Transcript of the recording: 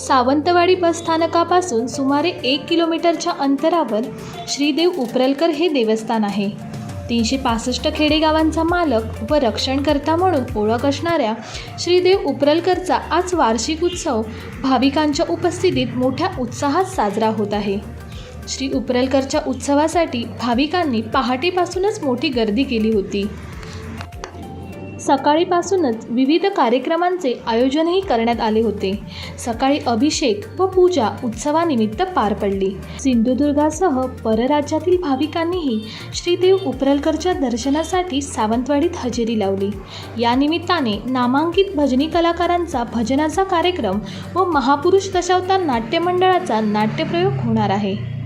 सावंतवाडी बसस्थानकापासून सुमारे एक किलोमीटरच्या अंतरावर श्रीदेव उप्रलकर हे देवस्थान आहे. तीनशे पासष्ट खेडेगावांचा मालक व रक्षणकर्ता म्हणून ओळख असणाऱ्या श्रीदेव उप्रलकरचा आज वार्षिक उत्सव भाविकांच्या उपस्थितीत मोठ्या उत्साहात साजरा होत आहे. श्री उप्रलकरच्या उत्सवासाठी भाविकांनी पहाटेपासूनच मोठी गर्दी केली होती. सकाळीपासूनच विविध कार्यक्रमांचे आयोजनही करण्यात आले होते. सकाळी अभिषेक व पूजा उत्सवानिमित्त पार पडली. सिंधुदुर्गासह परराज्यातील भाविकांनीही श्रीदेव उपरलकरच्या दर्शनासाठी सावंतवाडीत हजेरी लावली. या निमित्ताने नामांकित भजनी कलाकारांचा भजनाचा कार्यक्रम व महापुरुष दशावतार नाट्यमंडळाचा नाट्यप्रयोग होणार आहे.